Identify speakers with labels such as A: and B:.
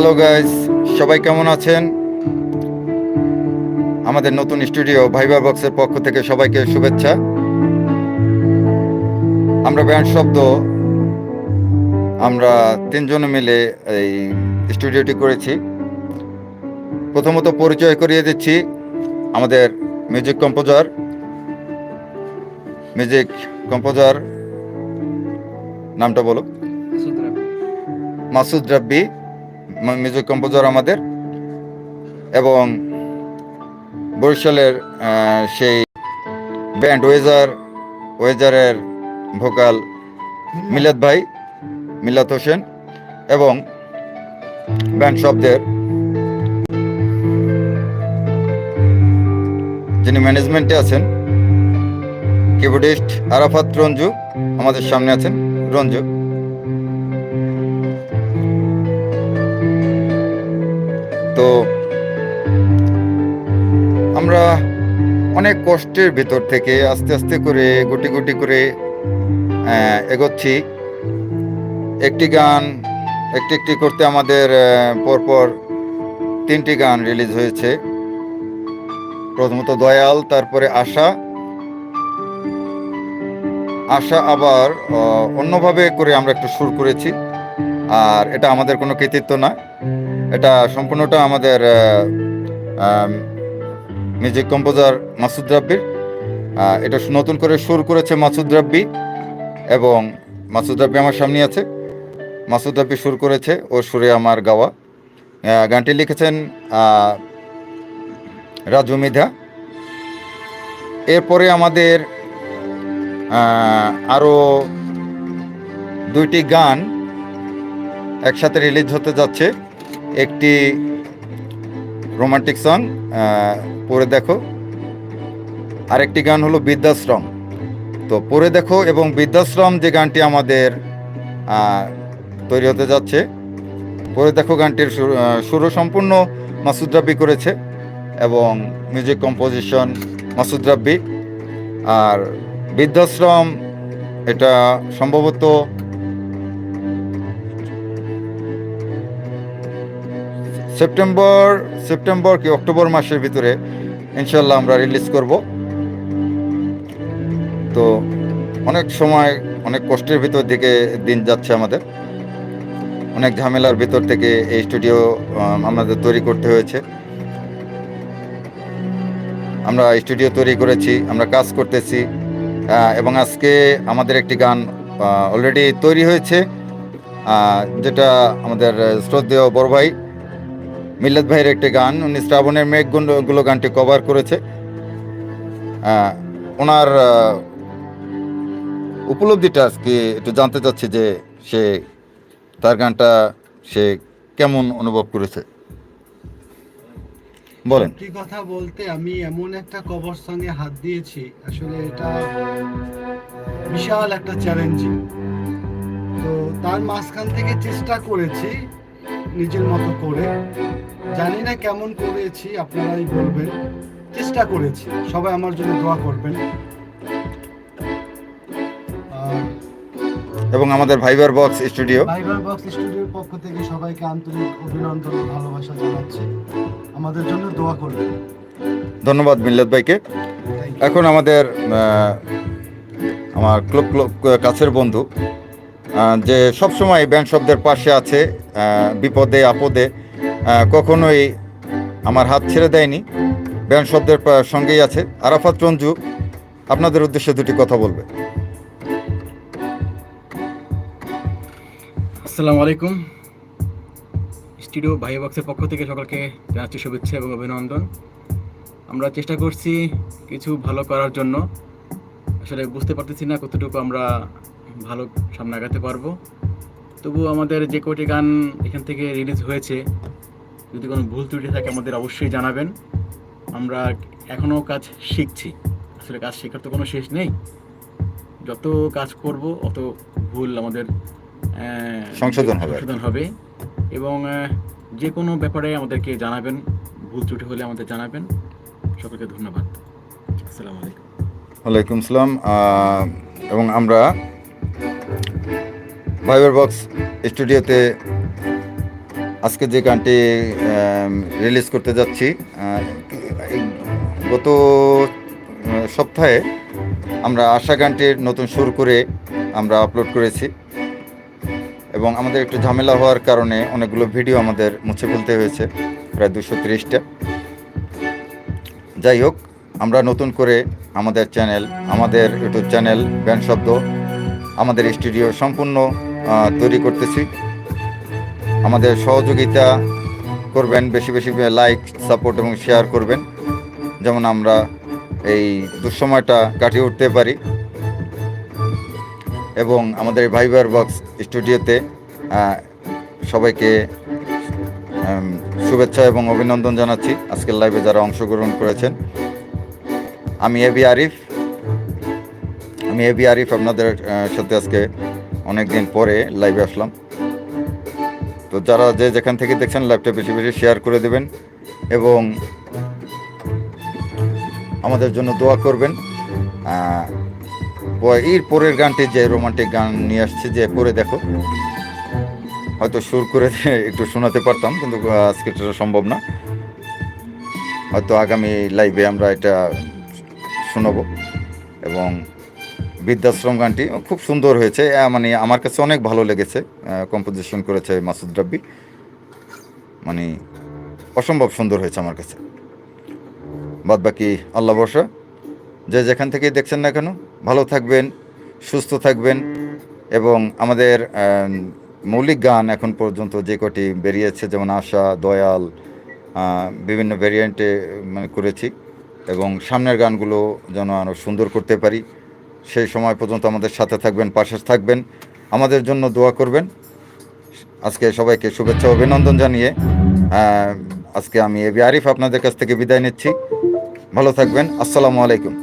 A: Hello guys সবাই কেমন আছেন? আমাদের নতুন স্টুডিও ভাইবার বক্সের পক্ষ থেকে সবাইকে শুভেচ্ছা। আমরা ব্যান্ড শব্দ আমরা তিনজনে মিলে এই স্টুডিওটি করেছি। প্রথমত পরিচয় করিয়ে দিচ্ছি আমাদের মিউজিক কম্পোজার মিউজিক কম্পোজার নামটা বলো। মাসুদ রাব্বি। মিউজিক কম্পোজার আমাদের। এবং বরিশালের সেই ব্যান্ড ওয়েজার, ওয়েজারের ভোকাল মিলাদ ভাই মিলাত হোসেন এবং ব্যান্ড শব্দের যিনি ম্যানেজমেন্টে আছেন, কিবোর্ডিস্ট আরাফাত রঞ্জু আমাদের সামনে আছেন। রঞ্জু। তো আমরা অনেক কষ্টের ভিতর থেকে আস্তে আস্তে করে, গুটি গুটি করে এগোচ্ছি। একটি গান, একটি একটি করতে আমাদের পরপর তিনটি গান রিলিজ হয়েছে। প্রথমত দয়াল, তারপরে আশা। আশা আবার অন্যভাবে করে আমরা একটু সুর করেছি। আর এটা আমাদের কোনো কৃতিত্ব না। এটা সম্পূর্ণটা আমাদের মিউজিক কম্পোজার মাসুদ রাব্বির। এটা নতুন করে সুর করেছে মাসুদ রাব্বি এবং মাসুদ রাব্বি আমার সামনে আছে। মাসুদ রাব্বি সুর করেছে, ও সুরে আমার গাওয়া। গানটি লিখেছেন রাজু মিধা। এরপরে আমাদের আরও দুইটি গান একসাথে রিলিজ হতে যাচ্ছে। একটি রোমান্টিক সং পরে দেখো। আরেকটি গান হলো বৃদ্ধাশ্রম। তো পরে দেখো এবং বৃদ্ধাশ্রম যে গানটি আমাদের তৈরি হতে যাচ্ছে পরে দেখো গানটির সুর সম্পূর্ণ মাসুদ রাব্বি করেছে এবং মিউজিক কম্পোজিশন মাসুদ রাব্বি। আর বৃদ্ধাশ্রম, এটা সম্ভবত সেপ্টেম্বর সেপ্টেম্বর কি, অক্টোবর মাসের ভিতরে ইনশাল্লাহ আমরা রিলিজ করব। তো অনেক সময়, অনেক কষ্টের ভিতর দিকে দিন যাচ্ছে আমাদের। অনেক ঝামেলার ভিতর থেকে এই স্টুডিও আমাদের তৈরি করতে হয়েছে। আমরা স্টুডিও তৈরি করেছি, আমরা কাজ করতেছি এবং আজকে আমাদের একটি গান অলরেডি তৈরি হয়েছে যেটা আমাদের শ্রদ্ধেয় বড় ভাই মিল্লাত ভাইয়ের একটি গান, উনি শ্রাবণের মেঘগুলো, গুলো গানটি কভার করেছে। ওনার উপলব্ধিটা আজকে একটু জানতে চাচ্ছি যে সে, তার গানটা সে কেমন অনুভব করেছে? বলেন।
B: সত্যি কথা বলতে আমি এমন একটা কভার সঙ্গে হাত দিয়েছি, আসলে এটা বিশাল একটা চ্যালেঞ্জিং তো তার মাঝখান থেকে চেষ্টা করেছি নিজের মতো করে। জানি না কেমন করেছি আপনারাই বলবেন। চেষ্টা করেছি। সবাই আমার জন্য দোয়া করবেন।
A: এবং আমাদের ভাইবার বক্স স্টুডিও
B: ভাইবার বক্স স্টুডিওর পক্ষ থেকে সবাইকে আন্তরিক অভিনন্দন ও ভালোবাসা জানাচ্ছি। আমাদের জন্য দোয়া করবেন।
A: ধন্যবাদ মিল্লাত ভাইকে। এখন আমাদের আমার ক্লব ক্লব কাছের বন্ধু। যে সবসময় ব্যান্ড শব্দের পাশে আছে বিপদে, আপদে কখনোই আমার হাত ছেড়ে দেয়নি। ব্যান্ড শব্দের সঙ্গেই আছে। আরাফাত রঞ্জু, আপনাদের উদ্দেশ্যে দুটি কথা বলবে।
C: আসসালামু আলাইকুম। স্টুডিও ভাই বক্সের পক্ষ থেকে সকলকে জানাচ্ছি শুভেচ্ছা এবং অভিনন্দন। আমরা চেষ্টা করছি কিছু ভালো করার জন্য। আসলে বুঝতে পারতেছি না কতটুকু আমরা ভালো সামনে আগাতে পারব। তবু আমাদের যে কটি গান এখান থেকে রিলিজ হয়েছে যদি কোনো ভুল ত্রুটি থাকে আমাদের অবশ্যই জানাবেন। আমরা এখনও কাজ শিখছি। আসলে কাজ শেখার তো কোনো শেষ নেই। যত কাজ করব অত ভুল আমাদের
A: সংশোধন হবে
C: সংশোধন হবে। এবং যে কোনো ব্যাপারে আমাদেরকে জানাবেন ভুল ত্রুটি হলে আমাদের জানাবেন। সকলকে ধন্যবাদ। আসসালামু আলাইকুম।
A: ওয়ালাইকুম সালাম। এবং আমরা ভাইবার বক্স স্টুডিওতে আজকে যে গানটি রিলিজ করতে যাচ্ছি গত সপ্তাহে আমরা আশা গানটির নতুন সুর করে আমরা আপলোড করেছি এবং আমাদের একটু ঝামেলা হওয়ার কারণে অনেকগুলো ভিডিও আমাদের মুছে ফেলতে হয়েছে, প্রায় দুশো তিরিশটা। যাই হোক, আমরা নতুন করে আমাদের চ্যানেল আমাদের ইউটিউব চ্যানেল ব্যান্ড শব্দ, আমাদের স্টুডিও সম্পূর্ণ তৈরি করতেছি। আমাদের সহযোগিতা করবেন, বেশি বেশি লাইক সাপোর্ট এবং শেয়ার করবেন। যেমন আমরা এই দুঃসময়টা কাটিয়ে উঠতে পারি। এবং আমাদের ভাইবার বক্স স্টুডিওতে সবাইকে শুভেচ্ছা এবং অভিনন্দন জানাচ্ছি। আজকের লাইভে যারা অংশগ্রহণ করেছেন। আমি এবি আরিফ আমি এবি আরিফ আপনাদের সাথে আজকে অনেক দিন পরে লাইভে আসলাম। তো যারা যে যেখান থেকে দেখছেন লাইভটা বেশি বেশি শেয়ার করে দেবেন এবং আমাদের জন্য দোয়া করবেন। এর পরের গানটি যে রোমান্টিক গান নিয়ে আসছে যে পরে দেখো। হয়তো সুর করে একটু শোনাতে পারতাম, কিন্তু আজকে সম্ভব না। হয়তো আগামী লাইভে আমরা এটা শোনাবো এবং বৃদ্ধাশ্রম গানটি খুব সুন্দর হয়েছে। মানে আমার কাছে অনেক ভালো লেগেছে। কম্পোজিশন করেছে মাসুদ রাব্বি। মানে অসম্ভব সুন্দর হয়েছে আমার কাছে। বাদ বাকি আল্লাহ বর্ষা যে যেখান থেকেই দেখছেন না কেন, ভালো থাকবেন, সুস্থ থাকবেন এবং আমাদের মৌলিক গান এখন পর্যন্ত যে কটি বেরিয়েছে, যেমন আশা, দয়াল বিভিন্ন ভেরিয়েন্টে মানে করেছি এবং সামনের গানগুলো যেন আরও সুন্দর করতে পারি। সেই সময় পর্যন্ত আমাদের সাথে থাকবেন, পাশে থাকবেন। আমাদের জন্য দোয়া করবেন। আজকে সবাইকে শুভেচ্ছা, অভিনন্দন জানিয়ে আজকে আমি এ বি আরিফ আপনাদের কাছ থেকে বিদায় নিচ্ছি। ভালো থাকবেন। আসসালামু আলাইকুম।